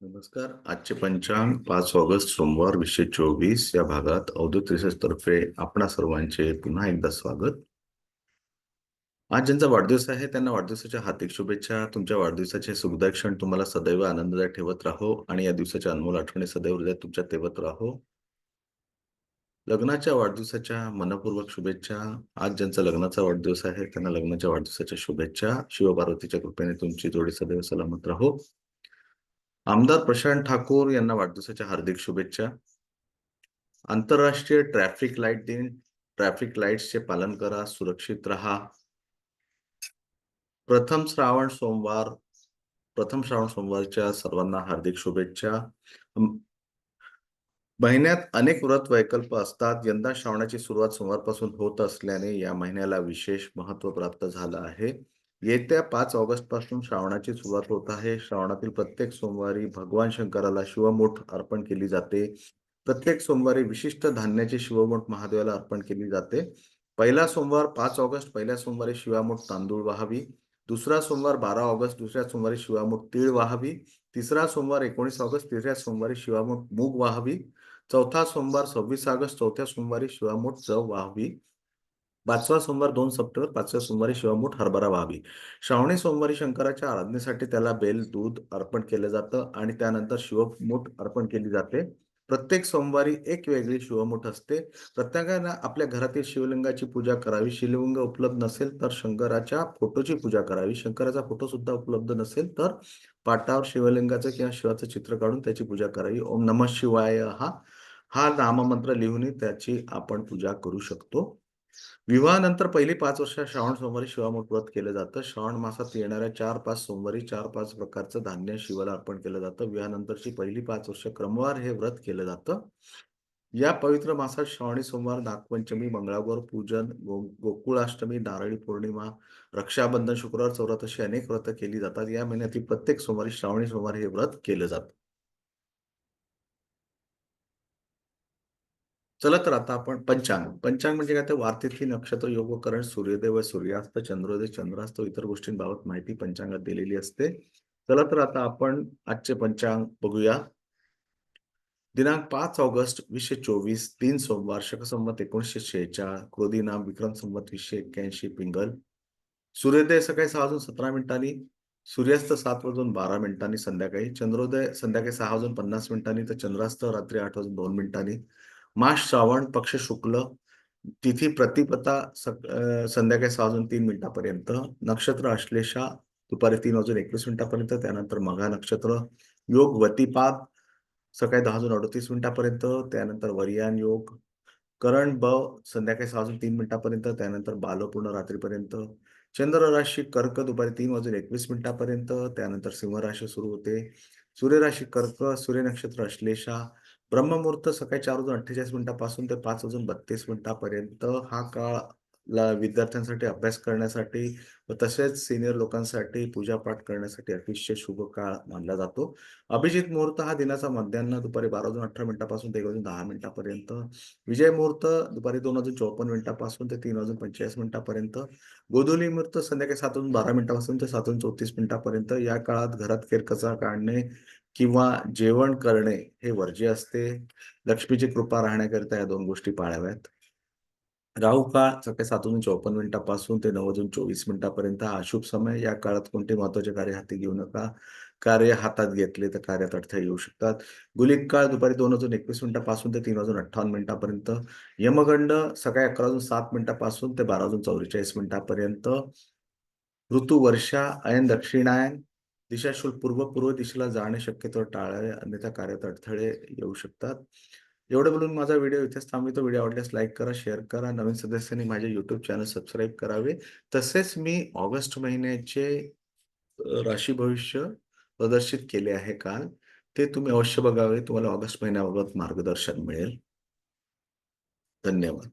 नमस्कार. आजचे पंचांग पाच ऑगस्ट सोमवार वीसशे चोवीस या भागात अवधूत रिसर्च तर्फे आपणा सर्वांचे पुन्हा एकदा स्वागत. आज ज्यांचा वाढदिवस आहे त्यांना वाढदिवसाच्या हार्दिक शुभेच्छा. तुमच्या वाढदिवसाचे सुखदायक क्षण तुम्हाला सदैव आनंददायक ठेवत राहो आणि या दिवसाच्या अनमोल आठवणी सदैव हृदयात तुमच्या ठेवत राहो. लग्नाच्या वाढदिवसाच्या मनपूर्वक शुभेच्छा. आज ज्यांचा लग्नाचा वाढदिवस आहे त्यांना लग्नाच्या वाढदिवसाच्या शुभेच्छा. शिवपार्वतीच्या कृपेने तुमची जोडी सदैव सलामत राहो. आमदार प्रशांत ठाकूर यांना वाढदिवसाच्या हार्दिक शुभेच्छा. आंतरराष्ट्रीय ट्रॅफिक लाइट दिन. ट्रॅफिक लाईट्सचे पालन करा सुरक्षित राहा. प्रथम श्रावण सोमवार. प्रथम श्रावण सोमवारच्या सर्वांना हार्दिक शुभेच्छा. महिन्यात अनेक व्रत वैकल्प असतात. यंदा श्रावणाची सुरुवात सोमवारपासून होत असल्याने या महिन्याला विशेष महत्त्व प्राप्त झालं आहे. येत्या पाच ऑगस्टपासून श्रावणाची सुरुवात होत आहे. श्रावणातील प्रत्येक सोमवारी भगवान शंकराला शिवमोठ अर्पण केली जाते. प्रत्येक सोमवारी विशिष्ट धान्याची शिवमोठ महादेवाला अर्पण केली जाते. पहिला सोमवार पाच ऑगस्ट पहिल्या सोमवारी शिवामोठ तांदूळ वाहावी. दुसरा सोमवार बारा ऑगस्ट दुसऱ्या सोमवारी शिवामूठ तीळ वाहावी. तिसरा सोमवार एकोणीस ऑगस्ट तिसऱ्या सोमवारी शिवामोठ मूग वाहावी. चौथा सोमवार सव्वीस ऑगस्ट चौथ्या सोमवारी शिवामोठ जव वाहावी. पाचवा सोमवार दोन सप्टेंबर पाचव्या सोमवारी शिवामूठ हरभरा व्हावी श्रावणी सोमवारी शंकराच्या आराधनेसाठी त्याला बेल दूध अर्पण केलं जातं आणि त्यानंतर शिवमुठ अर्पण केली जाते. प्रत्येक सोमवारी एक वेगळी शिवमुठ असते. प्रत्येकानं आपल्या घरातील शिवलिंगाची पूजा करावी. शिवलिंग उपलब्ध नसेल तर शंकराच्या फोटोची पूजा करावी. शंकराचा फोटो सुद्धा उपलब्ध नसेल तर पाटावर शिवलिंगाचं किंवा शिवाचं चित्र काढून त्याची पूजा करावी. ओम नमः शिवाय हा हा नाममंत्र लिहून त्याची आपण पूजा करू शकतो. विवाहानंतर पहिली पाच वर्ष श्रावण सोमवारी शिवामोठ व्रत केलं जातं. श्रावण मासात येणाऱ्या चार पाच सोमवारी चार पाच प्रकारचं धान्य शिवाला अर्पण केलं जातं. विवाहानंतरची पहिली पाच वर्ष क्रमवार हे व्रत केलं जातं. या पवित्र मासात श्रावणी सोमवार नागपंचमी मंगळागौर पूजन गो गोकुळाष्टमी नारळी पौर्णिमा रक्षाबंधन शुक्रवार चौरात अशी अनेक व्रत केली जातात. या महिन्यातील प्रत्येक सोमवारी श्रावणी सोमवार हे व्रत केलं जातं. चला तर आता आपण पंचांग. पंचांग म्हणजे काय? तर वार्तेतली नक्षत्र योगकरण सूर्योदय व सूर्यास्त चंद्रोदय चंद्रास्त इतर गोष्टींबाबत माहिती पंचांगात दिलेली असते. चला तर आता आपण आजचे पंचांग बघूया. दिनांक पाच ऑगस्ट वीसशे चोवीस तीन सोमवार शक संमत एकोणीसशे शेहेचाळ क्रोधी नाम विक्रम संमत वीसशे एक्क्याऐंशी पिंगल. सूर्योदय सकाळी सहा वाजून सतरा मिनिटांनी सूर्यास्त सात वाजून बारा मिनिटांनी संध्याकाळी चंद्रोदय संध्याकाळी सहा वाजून पन्नास मिनिटांनी तर चंद्रास्त रात्री आठ वाजून दोन मिनिटांनी. मास श्रावण पक्ष शुक्ल तिथी प्रतिपता संध्याकाळी सहा वाजून तीन मिनिटापर्यंत नक्षत्र अश्लेषा दुपारी तीन वाजून एकवीस मिनिटापर्यंत त्यानंतर मघा नक्षत्र योग वतीपाद सकाळी दहा वाजून अडतीस मिनिटापर्यंत त्यानंतर वरियान योग करण ब संध्याकाळी सहा वाजून तीन मिनिटापर्यंत त्यानंतर बालपूर्ण रात्रीपर्यंत चंद्र राशी कर्क दुपारी तीन वाजून एकवीस मिनिटापर्यंत त्यानंतर सिंह राशी सुरू होते सूर्यराशी कर्क सूर्य नक्षत्र अश्लेषा ब्रह्ममुहूर्त सकाळी चार वाजून अठ्ठेचाळीस मिनिटापासून ते पाच वाजून बत्तीस मिनिटापर्यंत हा काळ विद्यार्थ्यांसाठी अभ्यास करण्यासाठी व तसेच सिनियर लोकांसाठी पूजापाठ करण्यासाठी अतिशय शुभ काळ मानला जातो. अभिजित मुहूर्त हा दिनाचा मध्यान्ह दुपारी बारा वाजून अठरा मिनिटापासून ते एक वाजून दहा मिनिटापर्यंत. विजय मुहूर्त दुपारी दोन वाजून चौपन्न मिनिटापासून ते तीन वाजून पंचेचाळीस मिनिटापर्यंत. गोधुली मुहूर्त संध्याकाळी सात वाजून बारा मिनिटापासून ते सात वाजून चौतीस मिनिटापर्यंत. या काळात घरात फेरकचरा काढणे किंवा जेवण करणे हे वर्ज्य असते. लक्ष्मीची कृपा राहण्याकरिता या दोन गोष्टी पाळाव्यात. राहू काळ सकाळी सात वाजून चौपन्न मिनिटापासून ते नऊ वाजून चोवीस मिनिटापर्यंत हा अशुभ समय. या काळात कोणते महत्त्वाचे कार्य हाती घेऊ नका. कार्य हातात घेतले तर कार्यात अडथळे येऊ शकतात. गुलिक काळ दुपारी दोन वाजून एकवीस मिनिटापासून ते तीन वाजून अठ्ठावन्न मिनिटापर्यंत. यमगंड सकाळी अकरा वाजून सात मिनिटापासून ते बारा वाजून चौवेचाळीस मिनिटापर्यंत. ऋतू वर्षा अयन दक्षिणायन दिशाशूल पूर्व पूर्व दिशेला जाणे शक्यतो टाळावे अन्यथा कार्यात अडथळे येऊ शकतात. एवढं बोलून माझा व्हिडिओ इथेच थांबवितो. व्हिडिओ आवडल्यास लाईक करा शेअर करा. नवीन सदस्यांनी माझे युट्यूब चॅनल सबस्क्राईब करावे. तसेच मी ऑगस्ट महिन्याचे राशी भविष्य प्रदर्शित केले आहे काल. ते तुम्ही अवश्य बघावे. तुम्हाला ऑगस्ट महिन्याबाबत मार्गदर्शन मिळेल. धन्यवाद.